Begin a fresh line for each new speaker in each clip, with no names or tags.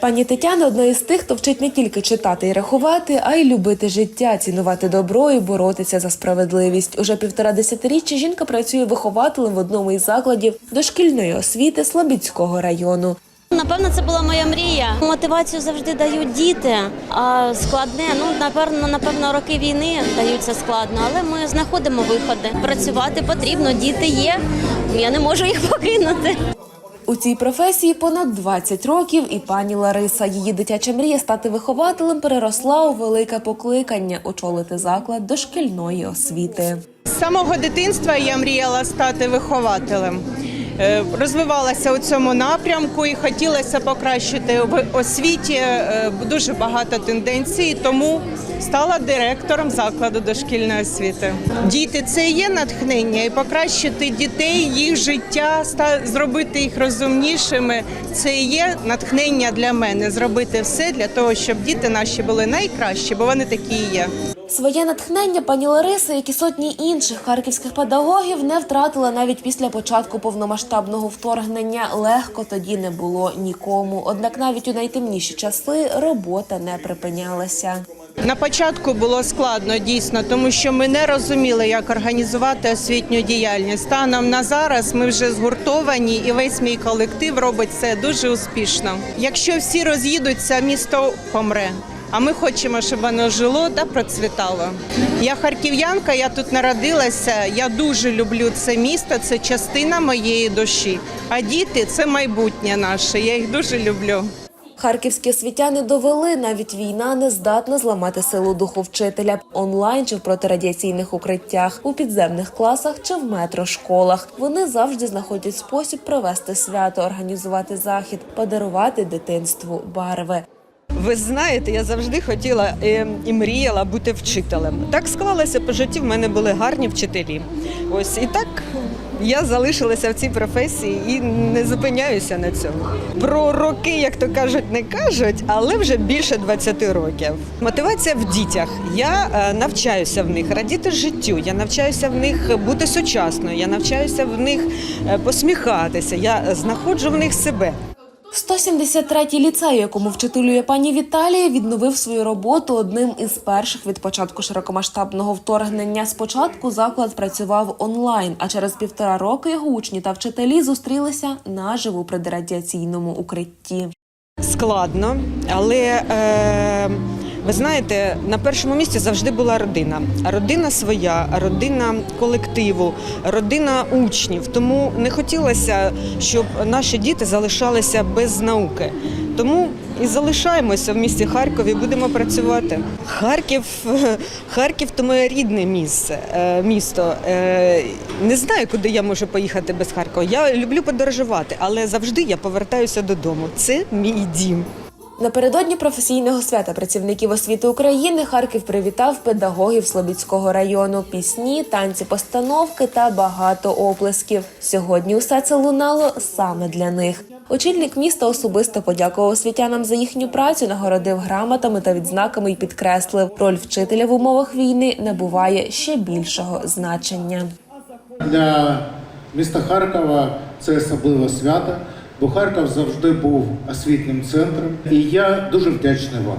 Пані Тетяна одна із тих, хто вчить не тільки читати і рахувати, а й любити життя, цінувати добро і боротися за справедливість. Уже півтора десятиріччя жінка працює вихователем в одному із закладів дошкільної освіти Слобідського району.
Напевно, це була моя мрія. Мотивацію завжди дають діти. А складне, ну напевно, напевно, роки війни даються складно, але ми знаходимо виходи. Працювати потрібно, діти є. Я не можу їх покинути.
У цій професії понад 20 років, і пані Лариса. Її дитяча мрія стати вихователем переросла у велике покликання очолити заклад дошкільної освіти.
З самого дитинства я мріяла стати вихователем. Е, Розвивалася у цьому напрямку і хотілося покращити в освіті е, дуже багато тенденцій, тому стала директором закладу дошкільної освіти. Діти це є натхнення, і покращити дітей, їх життя, зробити їх розумнішими. Це є натхнення для мене зробити все для того, щоб діти наші були найкращі, бо вони такі є.
Своє натхнення пані Лариса, як і сотні інших харківських педагогів, не втратила навіть після початку повномасштабного вторгнення. Легко тоді не було нікому. Однак навіть у найтемніші часи робота не припинялася.
На початку було складно дійсно, тому що ми не розуміли, як організувати освітню діяльність. Станом на зараз ми вже згуртовані, і весь мій колектив робить це дуже успішно. Якщо всі роз'їдуться, місто помре. А ми хочемо, щоб воно жило та процвітало. Я харків'янка, я тут народилася. Я дуже люблю це місто, це частина моєї душі. А діти це майбутнє наше. Я їх дуже люблю.
Харківські освітяни довели, навіть війна не здатна зламати силу духу вчителя онлайн чи в протирадіаційних укриттях, у підземних класах чи в метрошколах. Вони завжди знаходять спосіб провести свято, організувати захід, подарувати дитинству барви.
Ви знаєте, я завжди хотіла е, і мріяла бути вчителем. Так склалося по житті. В мене були гарні вчителі. Ось і так я залишилася в цій професії і не зупиняюся на цьому. Про роки, як то кажуть, не кажуть, але вже більше 20 років. Мотивація в дітях. Я е, навчаюся в них радіти життю. Я навчаюся в них бути сучасною. Я навчаюся в них е, посміхатися. Я знаходжу в них себе.
173-й ліцей, якому вчителює пані Віталія, відновив свою роботу одним із перших від початку широкомасштабного вторгнення. Спочатку заклад працював онлайн, а через півтора роки його учні та вчителі зустрілися наживо при дерадіаційному укритті.
складно, але е, ви знаєте, на першому місці завжди була родина. Родина своя, родина колективу, родина учнів. Тому не хотілося, щоб наші діти залишалися без науки. Тому і залишаємося в місті Харкові, будемо працювати. Харків, Харків то моє рідне місце, е, місто. Е, Не знаю, куди я можу поїхати без Харкова. Я люблю подорожувати, але завжди я повертаюся додому. Це мій дім.
Напередодні професійного свята працівників освіти України Харків привітав педагогів Слобідського району. Пісні, танці, постановки та багато оплесків. Сьогодні усе це лунало саме для них. Очільник міста особисто подякував освітянам за їхню працю, нагородив грамотами та відзнаками і підкреслив, роль вчителя в умовах війни набуває ще більшого значення.
Для міста Харкова це особливе свято, бо Харків завжди був освітнім центром. І я дуже вдячний вам.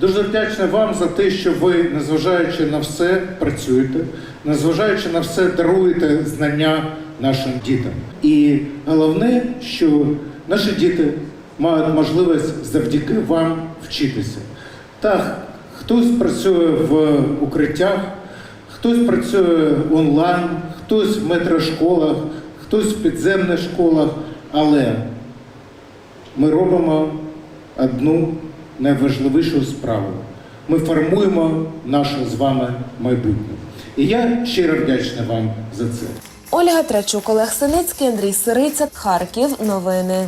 Дуже вдячний вам за те, що ви, незважаючи на все, працюєте, незважаючи на все, даруєте знання нашим дітям. І головне, що наші діти мають можливість завдяки вам вчитися. Так, хтось працює в укриттях, Хтось працює онлайн, хтось в метрошколах, хтось в підземних школах, але ми робимо одну найважливішу справу. Ми формуємо наше з вами майбутнє. І я щиро вдячний вам за це.
Ольга Трачук, Олег Синицький, Андрій Сириця, Харків. Новини.